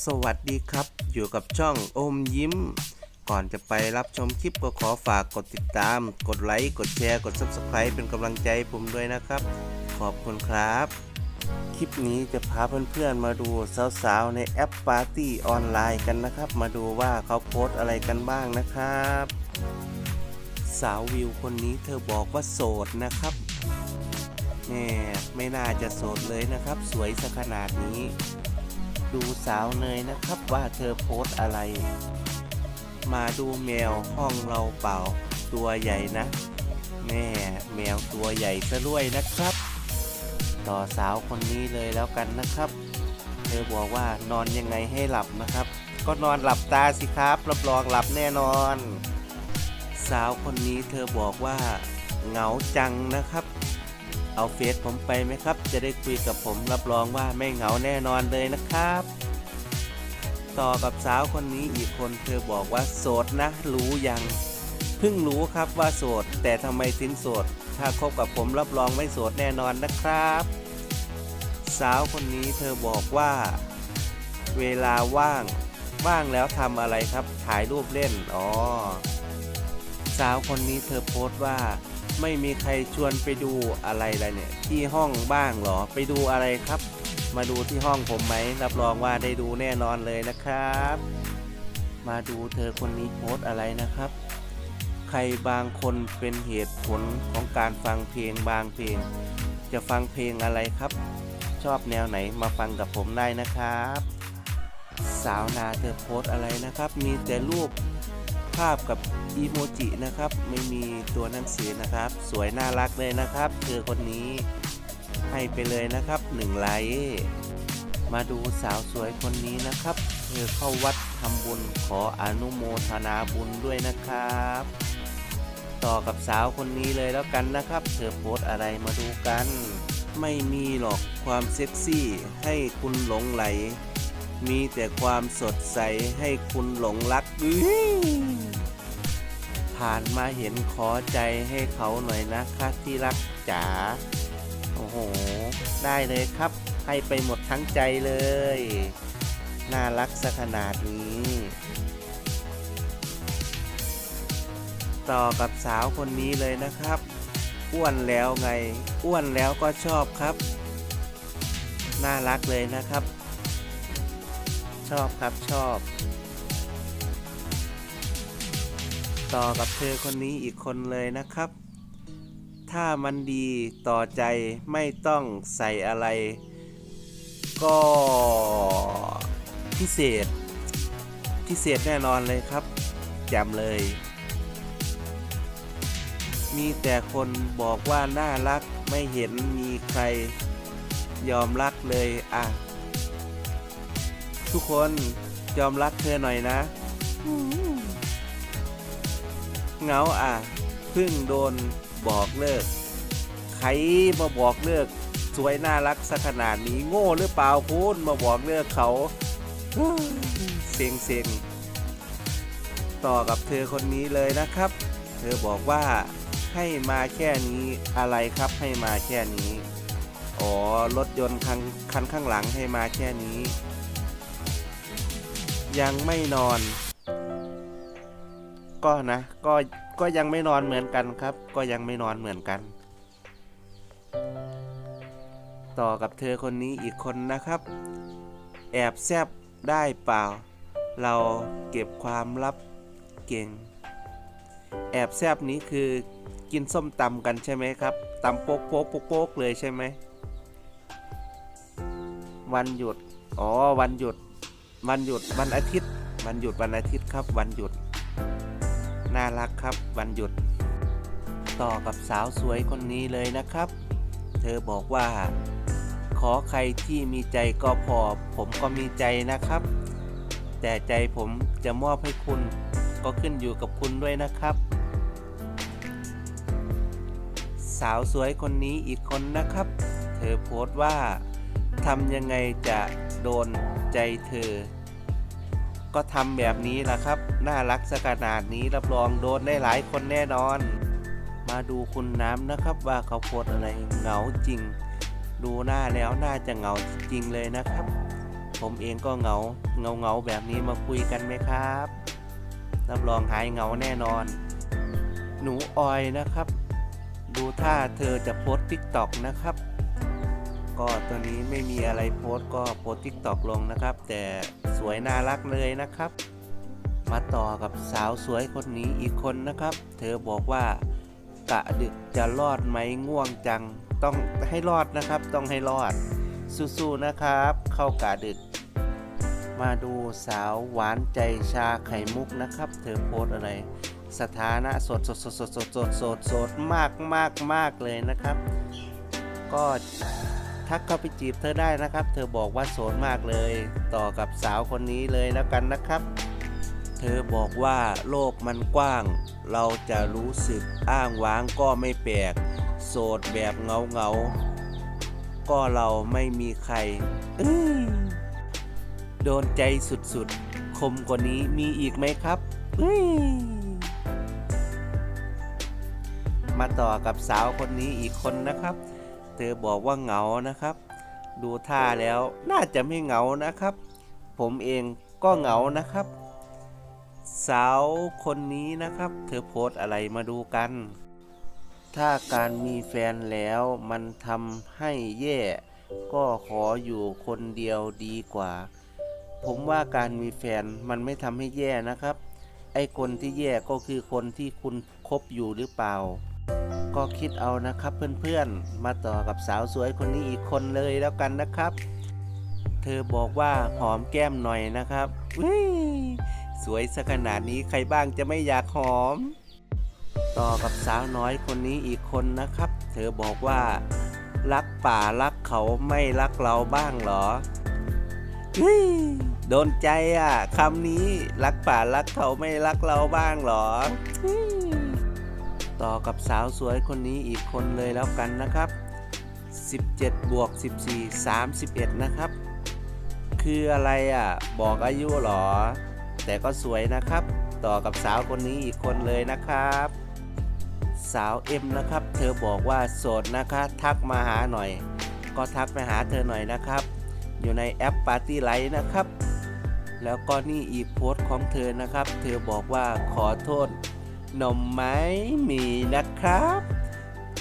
สวัสดีครับ อยู่กับช่องอมยิ้ม ก่อนจะไปรับชมคลิปก็ขอฝากกดติดตาม กดไลค์ กดแชร์ กด Subscribe เป็นกำลังใจผมด้วยนะครับ ขอบคุณครับ คลิปนี้จะพาเพื่อนๆมาดูสาวๆในแอปปาร์ตี้ออนไลน์กันนะครับ มาดูว่าเขาโพสอะไรกันบ้างนะครับ สาววิวคนนี้เธอบอกว่าโสดนะครับแหม่ไม่น่าจะโสดเลยนะครับ สวยซะขนาดนี้ ดูสาวเนยนะครับว่าเธอโพสอะไร มาดูแมวห้องเราเปล่าตัวใหญ่นะ แม่แมวตัวใหญ่ซะด้วยนะครับ ต่อสาวคนนี้เลยแล้วกันนะครับ เธอบอกว่านอนยังไงให้หลับนะครับ ก็นอนหลับตาสิครับรับรองหลับแน่นอน สาวคนนี้เธอบอกว่าเหงาจังนะครับ เอาเฟซผมไปไหมครับ จะได้คุยกับผมรับรองว่าไม่เหงาแน่นอนเลยนะครับ ต่อกับสาวคนนี้อีกคนเธอบอกว่าโสดนะ รู้ยังเพิ่งรู้ครับว่าโสด แต่ทำไมถึงโสด ถ้าคบกับผมรับรองไม่โสดแน่นอนนะครับ สาวคนนี้เธอบอกว่า เวลาว่าง ว่างแล้วทำอะไรครับถ่ายรูปเล่นอ๋อสาวคนนี้เธอโพสต์ว่า ไม่มีใครชวนไปดูอะไรเลยเนี่ย ที่ห้องบ้างหรอ ไปดูอะไรครับ มาดูที่ห้องผมไหม รับรองว่าได้ดูแน่นอนเลยนะครับ มาดูเธอคนนี้โพสอะไรนะครับ ใครบางคนเป็นเหตุผลของการฟังเพลงบางเพลง จะฟังเพลงอะไรครับ ชอบแนวไหนมาฟังกับผมได้นะครับ สาวนาเธอโพสอะไรนะครับ มีแต่รูป ภาพกับอีโมจินะครับ ไม่มีตัวหนังสือนะครับ สวยน่ารักเลยนะครับเธอคนนี้ให้ไปเลยนะครับ1ไลค์มาดูสาวสวยคนนี้นะครับ เธอเข้าวัดทำบุญขออนุโมทนาบุญด้วยนะครับ ต่อกับสาวคนนี้เลยแล้วกันนะครับ เธอโพสอะไรมาดูกัน ไม่มีหรอกความเซ็กซี่ให้คุณหลงไหล มีแต่ความสดใสให้คุณหลงรักผ่านมาเห็นขอใจให้เขาหน่อยนะคะที่รักจ๋าโอ้โห ได้เลยครับ ให้ไปหมดทั้งใจเลย น่ารักซะขนาดนี้ ต่อกับสาวคนนี้เลยนะครับ อ้วนแล้วไง อ้วนแล้วก็ชอบครับ น่ารักเลยนะครับ ชอบครับชอบ ต่อกับเธอคนนี้อีกคนเลยนะครับ ถ้ามันดีต่อใจไม่ต้องใส่อะไร ก็พิเศษ พิเศษแน่นอนเลยครับแจำเลย มีแต่คนบอกว่าน่ารักไม่เห็นมีใครยอมรักเลยอะ ทุกคนยอมรักเธอหน่อยนะเหงาอะเพิ่งโดนบอกเลิก ใครมาบอกเลิก สวยน่ารักสักขนาดนี้โง่หรือเปล่าพูนมาบอกเลิกเขาเซ็งเซ็งต่อกับเธอคนนี้เลยนะครับ เธอบอกว่าให้มาแค่นี้อะไรครับให้มาแค่นี้ อ๋อรถยนต์คันคันข้างหลังให้มาแค่นี้ ยังไม่นอน ก็นะ ก็ก็ยังไม่นอนเหมือนกันครับ ก็ยังไม่นอนเหมือนกัน ต่อกับเธอคนนี้อีกคนนะครับ แอบแซบได้เปล่า เราเก็บความลับเก่ง แอบแซบนี้คือกินส้มตำกันใช่ไหมครับตำโป๊กโป๊กโป๊กโป๊กเลยใช่ไหมวันหยุด อ๋อ วันหยุด วันหยุดวันอาทิตย์ วันหยุดวันอาทิตย์ครับ วันหยุด น่ารักครับ วันหยุด ต่อกับสาวสวยคนนี้เลยนะครับ เธอบอกว่า ขอใครที่มีใจก็พอ ผมก็มีใจนะครับ แต่ใจผมจะมอบให้คุณก็ขึ้นอยู่กับคุณด้วยนะครับ สาวสวยคนนี้อีกคนนะครับ เธอโพสต์ว่าทำยังไงจะโดน ใจเธอ ก็ทำแบบนี้แหละครับ น่ารักสขนาดนี้รับรองโดนได้หลายคนแน่นอน มาดูคุณน้ำนะครับว่าเขาโพสอะไรเหงาจริง ดูหน้าแล้วน่าจะเหงาจริงเลยนะครับ ผมเองก็เหงาเงาเงาแบบนี้มาคุยกันไหมครับ รับรองหายเหงาแน่นอน หนูออยนะครับ ดูท่าเธอจะโพสทิกต็อกนะครับ ก็ตัวนี้ไม่มีอะไรโพสก็โพสทิกตอกลงนะครับ แต่สวยน่ารักเลยนะครับ มาต่อกับสาวสวยคนนี้อีกคนนะครับ เธอบอกว่ากะดึกจะรอดไหมง่วงจัง ต้องให้รอดนะครับ ต้องให้รอด สู้ๆนะครับ เข้ากะดึก มาดูสาวหวานใจชาไข่มุกนะครับ เธอโพสอะไร สถานะสดสดสดสดสดสดสดสดมากมากมากเลยนะครับ ก็ ทักเข้าไปจีบเธอได้นะครับ เธอบอกว่าโสดมากเลย ต่อกับสาวคนนี้เลยแล้วกันนะครับ เธอบอกว่าโลกมันกว้าง เราจะรู้สึกอ้างว้างก็ไม่แปลก โสดแบบเงาเงาๆก็เราไม่มีใครโดนใจสุดๆ คมกว่านี้มีอีกไหมครับมาต่อกับสาวคนนี้อีกคนนะครับ เธอบอกว่าเหงานะครับ ดูท่าแล้วน่าจะไม่เหงานะครับ ผมเองก็เหงานะครับ สาวคนนี้นะครับ เธอโพสต์อะไรมาดูกัน ถ้าการมีแฟนแล้วมันทำให้แย่ ก็ขออยู่คนเดียวดีกว่า ผมว่าการมีแฟนมันไม่ทำให้แย่นะครับ ไอ้คนที่แย่ก็คือคนที่คุณคบอยู่หรือเปล่า ก็คิดเอานะครับเพื่อนๆ มาต่อกับสาวสวยคนนี้อีกคนเลยแล้วกันนะครับ เธอบอกว่าหอมแก้มหน่อยนะครับอุ้ยสวยสักขนาดนี้ใครบ้างจะไม่อยากหอม ต่อกับสาวน้อยคนนี้อีกคนนะครับ เธอบอกว่า รักป่ารักเขาไม่รักเราบ้างหรออุ้ยโดนใจอะคำนี้รักป่ารักเขาไม่รักเราบ้างหรอ ต่อกับสาวสวยคนนี้อีกคนเลยแล้วกันนะครับ 17 บวก 14 31 นะครับ คืออะไรอะ บอกอายุหรอ แต่ก็สวยนะครับ ต่อกับสาวคนนี้อีกคนเลยนะครับ สาวเอ็มนะครับ เธอบอกว่าโสดนะคะ ทักมาหาหน่อย ก็ทักไปหาเธอหน่อยนะครับ อยู่ในแอป Party Light นะครับ แล้วก็นี่อีกโพสต์ของเธอนะครับ เธอบอกว่าขอโทษ นมไหมมีนะครับ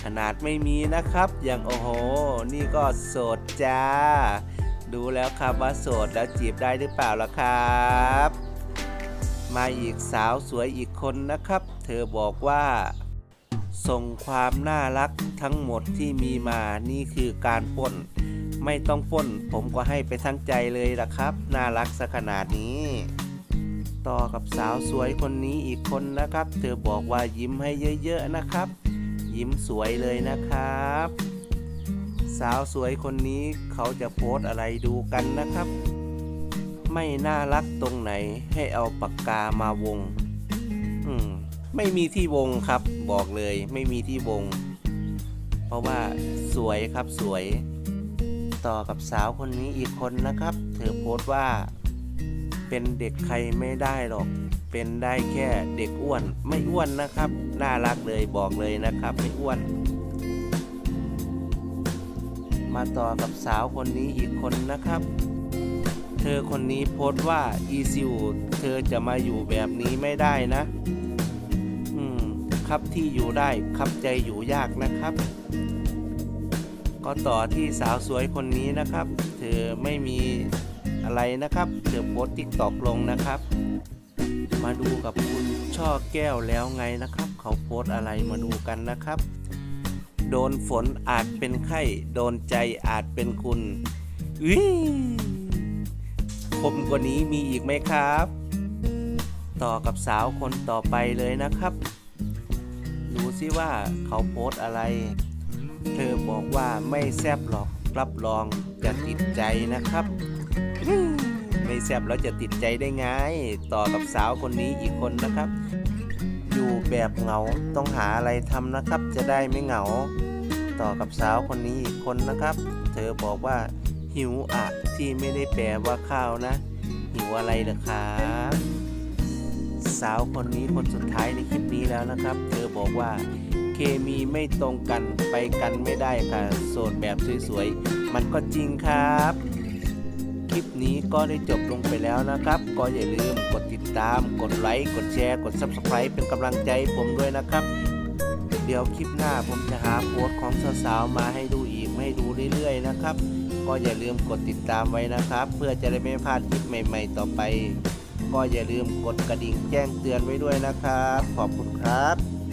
ขนาดไม่มีนะครับ อย่างโอ้โห นี่ก็โสดจ้า ดูแล้วครับว่าโสดแล้วจีบได้หรือเปล่าล่ะครับ มาอีกสาวสวยอีกคนนะครับ เธอบอกว่า ส่งความน่ารักทั้งหมดที่มีมา นี่คือการป้น ไม่ต้องป้น ผมก็ให้ไปทั้งใจเลยล่ะครับ น่ารักซะขนาดนี้ ต่อกับสาวสวยคนนี้อีกคนนะครับ เธอบอกว่ายิ้มให้เยอะๆนะครับ ยิ้มสวยเลยนะครับ สาวสวยคนนี้เขาจะโพสอะไรดูกันนะครับ ไม่น่ารักตรงไหนให้เอาปากกามาวง อืมไม่มีที่วงครับบอกเลยไม่มีที่วง เพราะว่าสวยครับสวย ต่อกับสาวคนนี้อีกคนนะครับ เธอโพสต์ว่า เป็นเด็กใครไม่ได้หรอก เป็นได้แค่เด็กอ้วน ไม่อ้วนนะครับ น่ารักเลยบอกเลยนะครับ ไม่อ้วน มาต่อกับสาวคนนี้อีกคนนะครับ เธอคนนี้โพสต์ว่าอีซิวเธอจะมาอยู่แบบนี้ไม่ได้นะ อืมครับที่อยู่ได้ครับใจอยู่ยากนะครับก็ต่อที่สาวสวยคนนี้นะครับ เธอไม่มี อะไรนะครับเธอโพสติ๊กตอกลงนะครับ มาดูกับคุณช่อแก้วแล้วไงนะครับ เขาโพสอะไรมาดูกันนะครับ โดนฝนอาจเป็นไข้ โดนใจอาจเป็นคุณอุ้ยคมกว่านี้มีอีกไหมครับ ต่อกับสาวคนต่อไปเลยนะครับดูซิว่าเขาโพสอะไร เธอบอกว่าไม่แซบหรอกรับรองจะติดใจนะครับ ไม่แซบแล้วจะติดใจได้ไง ต่อกับสาวคนนี้อีกคนนะครับ อยู่แบบเหงาต้องหาอะไรทำนะครับ จะได้ไม่เหงา ต่อกับสาวคนนี้อีกคนนะครับ เธอบอกว่าหิวอะที่ไม่ได้แปลว่าข้าวนะ หิวอะไรเหรอครับสาวคนนี้คนสุดท้ายในคลิปนี้แล้วนะครับ เธอบอกว่าเคมีไม่ตรงกันไปกันไม่ได้ค่ะ โสดแบบสวยๆ มันก็จริงครับ คลิปนี้ก็ได้จบลงไปแล้วนะครับ ก็อย่าลืมกดติดตาม กดไลค์ กดแชร์ กด Subscribe เป็นกำลังใจผมด้วยนะครับ เดี๋ยวคลิปหน้าผมจะหาโพสของสาวๆมาให้ดูอีกมาให้ดูเรื่อยๆนะครับ ก็อย่าลืมกดติดตามไว้นะครับ เพื่อจะได้ไม่พลาดคลิปใหม่ ๆ ต่อไป ก็อย่าลืมกดกระดิ่งแจ้งเตือนไว้ด้วยนะครับ ขอบคุณครับ